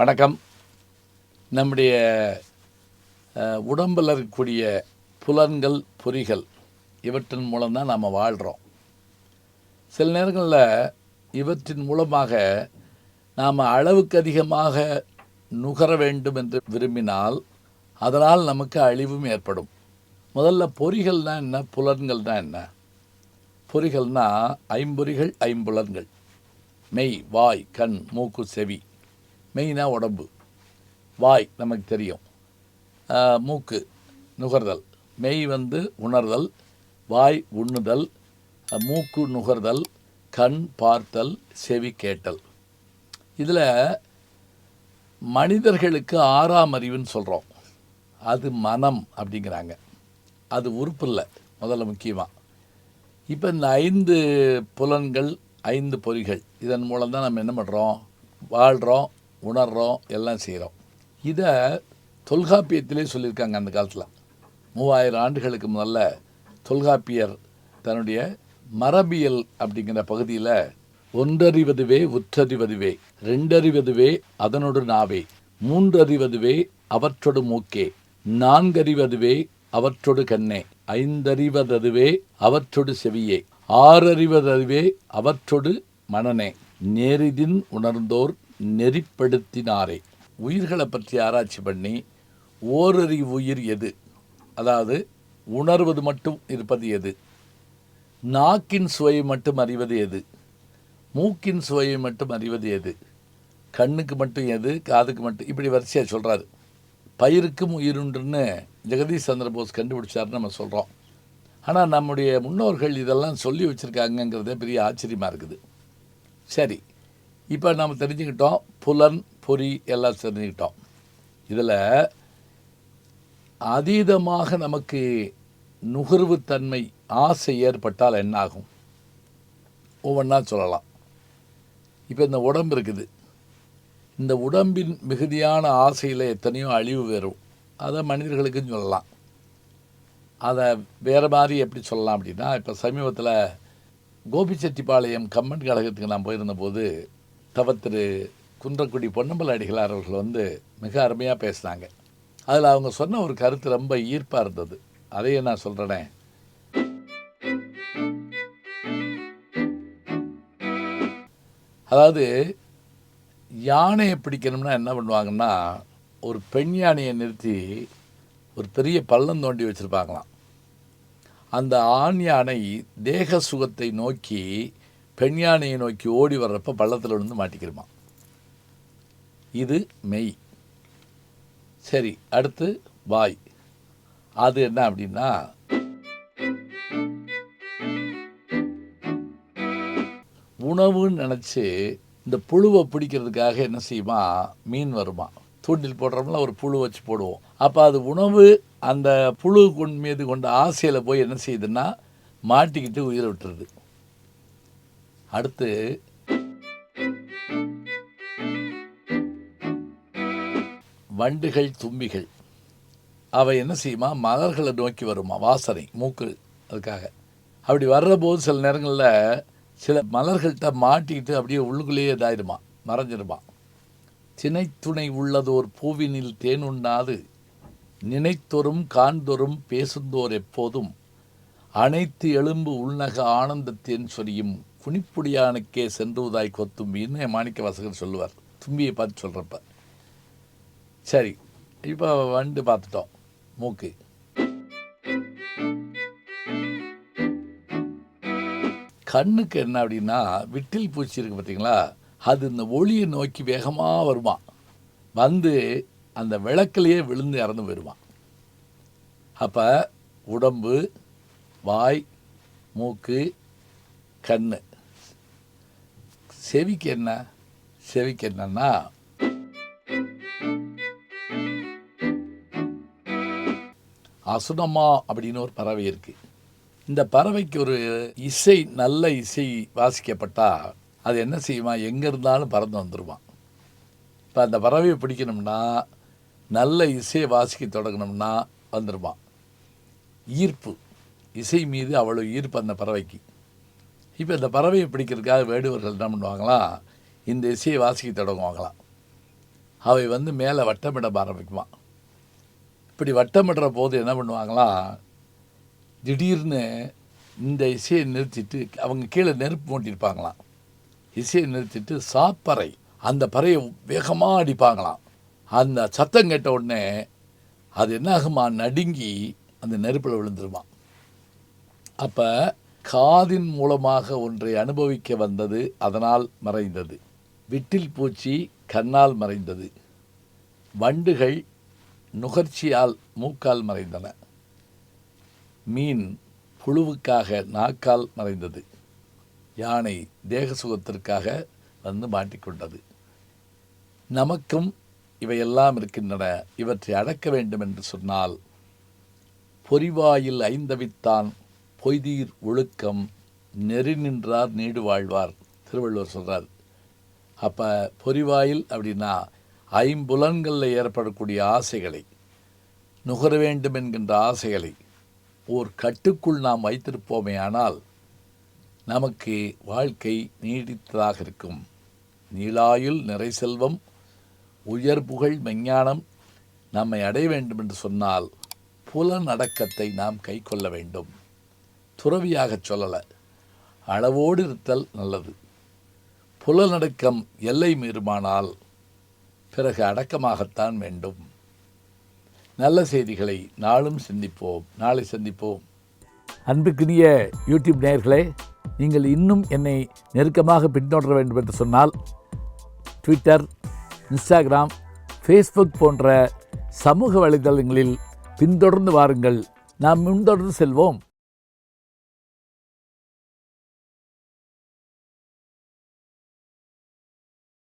வணக்கம். நம்முடைய உடம்பில் இருக்கக்கூடிய புலன்கள் பொறிகள் இவற்றின் மூலம்தான் நாம் வாழ்கிறோம் சில நேரங்களில் இவற்றின் மூலமாக நாம் அளவுக்கு அதிகமாக நுகர வேண்டும் என்று விரும்பினால் அதனால் நமக்கு அழிவும் ஏற்படும். முதல்ல பொறிகள்னா என்ன புலன்கள்னா என்ன? பொறிகள்னா ஐம்பொறிகள் ஐம்புலன்கள். மெய் வாய் கண் மூக்கு செவி. மெயினாக உடம்பு. வாய் நமக்கு தெரியும். மூக்கு நுகர்தல். மெய் வந்து உணர்தல் வாய் உண்ணுதல் மூக்கு நுகர்தல் கண் பார்த்தல் செவி கேட்டல். இதில் மனிதர்களுக்கு ஆறாம் அறிவுன்னு சொல்கிறோம் அது மனம் அப்படிங்கிறாங்க. அது உறுப்பு இல்லை முதல்ல முக்கியமாக இப்போ இந்த ஐந்து புலன்கள் ஐந்து பொறிகள் இதன் மூலம் தான் நம்ம என்ன பண்ணுறோம் வாழ்கிறோம் உணர்கிறோம் எல்லாம் செய்கிறோம் இதை தொல்காப்பியத்திலே சொல்லியிருக்காங்க அந்த காலத்தில். மூவாயிரம் ஆண்டுகளுக்கு முதல்ல தொல்காப்பியர் தன்னுடைய மரபியல் அப்படிங்கிற பகுதியில் ஒன்றறிவதுவே உற்றறிவதுவே ரெண்டறிவதுவே அதனோடு நாவே மூன்றறிவதுவே அவற்றொடு மூக்கே நான்கறிவதுவே அவற்றொடு கண்ணே ஐந்தறிவததுவே அவற்றொடு செவியே ஆறறிவததுவே அவற்றொடு மனனே நேரிதின் உணர்ந்தோர் நெறிப்படுத்தினாரே. உயிர்களை பற்றி ஆராய்ச்சி பண்ணி ஓரறிவு உயிர் எது? அதாவது உணர்வது மட்டும் இருப்பது எது? நாக்கின் சுவையை மட்டும் அறிவது எது? மூக்கின் சுவையை மட்டும் அறிவது எது? கண்ணுக்கு மட்டும் எது? காதுக்கு மட்டும் இப்படி வரிசையாக சொல்கிறாரு பயிருக்கும் உயிருண்டுன்னு ஜெகதீஷ் சந்திர போஸ் கண்டுபிடிச்சாருன்னு நம்ம சொல்கிறோம் ஆனால் நம்முடைய முன்னோர்கள் இதெல்லாம் சொல்லி வச்சுருக்காங்கங்கிறதே பெரிய ஆச்சரியமாக இருக்குது. சரி இப்போ நம்ம தெரிஞ்சுக்கிட்டோம் புலன் பொறி எல்லாம் தெரிஞ்சுக்கிட்டோம். இதில் அதீதமாக நமக்கு நுகர்வுத்தன்மை ஆசை ஏற்பட்டால் என்னாகும்? ஒவ்வொன்றா சொல்லலாம். இப்போ இந்த உடம்பு இருக்குது. இந்த உடம்பின் மிகுதியான ஆசையில் எத்தனையோ அழிவு வரும். அதை மனிதர்களுக்கும் சொல்லலாம். அதை வேறு மாதிரி எப்படி சொல்லலாம் அப்படின்னா இப்போ சமீபத்தில் கோபிச்செட்டிப்பாளையம் கம்மன் கழகத்துக்கு நான் போயிருந்தபோது தவ திரு குன்றக்குடி பொன்னம்பல அடிகளார் அவர்கள் வந்து மிக அருமையாக பேசினாங்க. அதில் அவங்க சொன்ன ஒரு கருத்து ரொம்ப ஈர்ப்பாக இருந்தது. அதையே நான் சொல்கிறேனே அதாவது யானையை பிடிக்கணும்னா என்ன பண்ணுவாங்கன்னா ஒரு பெண் யானையை நிறுத்தி ஒரு பெரிய பள்ளம் தோண்டி வச்சுருப்பாங்களாம். அந்த ஆண் யானை தேக சுகத்தை நோக்கி பெண் யானையை நோக்கி ஓடி வர்றப்ப பள்ளத்தில் விழுந்து மாட்டிக்கிருமா. இது மெய். சரி அடுத்து வாய். அது என்ன அப்படின்னா உணவுன்னு நினச்சி இந்த புழுவை பிடிக்கிறதுக்காக என்ன செய்யுமா மீன் வருமா. தூண்டில் போடுறோம்ல ஒரு புழு வச்சு போடுவோம். அப்போ அது உணவு அந்த புழு கொண் மீது கொண்ட ஆசையில் போய் என்ன செய்யுதுன்னா மாட்டிக்கிட்டு உயிரை விட்டுருது. அடுத்து வண்டுகள் தும்பிகள் அவை என்ன செய்யுமா? மலர்களை நோக்கி வருமா? வாசனை மூக்கு அதுக்காக. அப்படி வர்றபோது சில நேரங்களில் சில மலர்கள்ட்ட மாட்டிக்கிட்டு அப்படியே உள்ளுக்குள்ளேயே இதாயிடுமா? மறைஞ்சிருமா திணைத்துணை உள்ளதோர் பூவினில் தேனுண்ணாது நினைத்தொரும் காண்தொரும் பேசுந்தோர் எப்போதும். அனைத்து எலும்பு உள்நக ஆனந்தத்தேன் சொரியும். குனிப்புடியானுக்கே சென்றுவதாய் கொத்தும்பின்னு மாணிக்க வாசகர் சொல்லுவார். தும்பியை பார்த்து சொல்கிறப்ப சரி இப்போ வண்டு பார்த்துட்டோம். மூக்கு. கண்ணுக்கு என்ன அப்படின்னா விட்டில் பூச்சி இருக்கு பார்த்தீங்களா? அது இந்த ஒளியை நோக்கி வேகமாக வருவான் வந்து அந்த விளக்கிலேயே விழுந்து இறந்து போயிடுவான் அப்போ உடம்பு வாய் மூக்கு கண் செவிக்கு என்ன? செவிக்கு என்னன்னா அசுனமா அப்படின்னு ஒரு பறவை இருக்கு. இந்த பறவைக்கு ஒரு இசை நல்ல இசை வாசிக்கப்பட்டா அது என்ன செய்யுமா? எங்கே இருந்தாலும் பறந்து வந்துடுவான் இப்போ அந்த பறவையை பிடிக்கணும்னா நல்ல இசையை வாசிக்க தொடங்கணும்னா வந்துடுவான் ஈர்ப்பு. இசை மீது அவ்வளோ ஈர்ப்பு அந்த பறவைக்கு. இப்போ இந்த பறவையை பிடிக்கிறதுக்காக வேடுவர்கள் என்ன பண்ணுவாங்களாம் இந்த இசையை வாசிக்க தொடங்குவாங்களாம் அவை வந்து மேலே வட்டமிட ஆரம்பிக்குமா? இப்படி வட்டமிடுற போது என்ன பண்ணுவாங்களாம் திடீர்னு இந்த இசையை நிறுத்திட்டு அவங்க கீழே நெருப்பு மூட்டியிருப்பாங்களாம். இசையை நிறுத்திட்டு சாப்பறை அந்த பறையை வேகமாக அடிப்பாங்களாம். அந்த சத்தம் கேட்ட உடனே அது என்ன ஆகுமா? நடுங்கி அந்த நெருப்பில் விழுந்துருமா. அப்போ காதின் மூலமாக ஒன்றை அனுபவிக்க வந்தது அதனால் மறைந்தது. விட்டில் பூச்சி கண்ணால் மறைந்தது. வண்டுகள் நுகர்ச்சியால் மூக்கால் மறைந்தன. மீன் புழுவுக்காக நாக்கால் மறைந்தது. யானை தேக சுகத்திற்காக வந்து மாட்டிக்கொண்டது. நமக்கும் இவையெல்லாம் இருக்கின்றன. இவற்றை அடக்க வேண்டும் என்று சொன்னால் பொறிவாயில் ஐந்தவித்தான் பொய்தீர் ஒழுக்கம் நெறி நின்றார் நீடு வாழ்வார். திருவள்ளுவர் சொல்கிறார் அப்போ பொறிவாயில் அப்படின்னா ஐம்புலன்களில் ஏற்படக்கூடிய ஆசைகளை நுகர வேண்டும் என்கின்ற ஆசைகளை ஓர் கட்டுக்குள் நாம் வைத்திருப்போமே ஆனால் நமக்கு வாழ்க்கை நீடித்ததாக இருக்கும். நீளாயுள் நிறை செல்வம் உயர் புகழ் மெஞ்ஞானம் நம்மை அடைய வேண்டும் என்று சொன்னால் புலனடக்கத்தை நாம் கை கொள்ள வேண்டும். துறவியாகச் சொல்லலை. அளவோடு இருத்தல் நல்லது. புலநடுக்கம் எல்லை மீறுமானால் பிறகு அடக்கமாகத்தான் வேண்டும். நல்ல செய்திகளை நாளும் சிந்திப்போம். நாளை சந்திப்போம். அன்புக்குரிய யூடியூப் நேயர்களே நீங்கள் இன்னும் என்னை நெருக்கமாக பின்தொடர வேண்டும் என்று சொன்னால் ட்விட்டர் இன்ஸ்டாகிராம் ஃபேஸ்புக் போன்ற சமூக வலைதளங்களில் பின்தொடர்ந்து வாருங்கள். நாம் முன்தொடர்ந்து செல்வோம்.